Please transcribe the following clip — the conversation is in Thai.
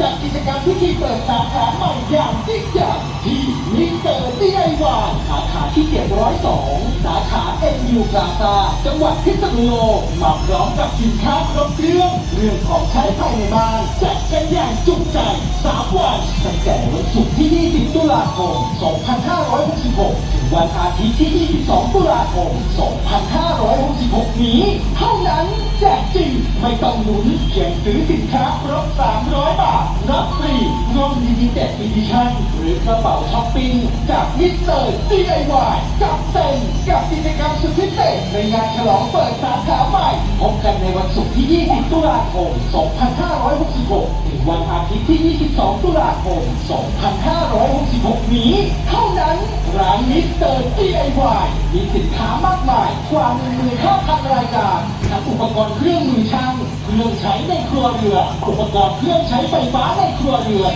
จัดกิจกรรมพิธีเปิดสาขาใหม่อย่างยิ่งใหญ่ที่มิสเตอร์ DIY สาขาที่702 สาขา NU Plaza จังหวัดพิษณุโลกมาพร้อมกับสินค้าครบเครื่องเรื่องของใช้ภายในบ้านจัดกันอย่างจุใจ3วันตั้งแต่วันศุกร์ที่ 20 ตุลาคม 2566 ถึงวันอาทิตย์ที่ 22 ตุลาคม 2566 นี้ ไม่ต้องหนุนเพียงซื้อสินค้าครบ 300 บาท รับฟรีรวมดีดีเด็ดอีดิชั่นหรือกระเป๋าช้อปปิ้งจากมิสเตอร์ DIY กับเต็มกับกิจกรรมสุดพิเศษในงานฉลองเปิดสาขาใหม่ พบกันในวันศุกร์ที่ 20 ตุลาคม 2566 ถึงวันอาทิตย์ที่ 22 ตุลาคม 2566 นี้ เท่านั้นร้านมิสเตอร์ DIY มีสินค้ามากมายกว่า15,000 รายการ อุปกรณ์เครื่องมือช่างเครื่องใช้ในครัวเรือนอุปกรณ์เครื่องใช้ไฟฟ้าในครัวเรือน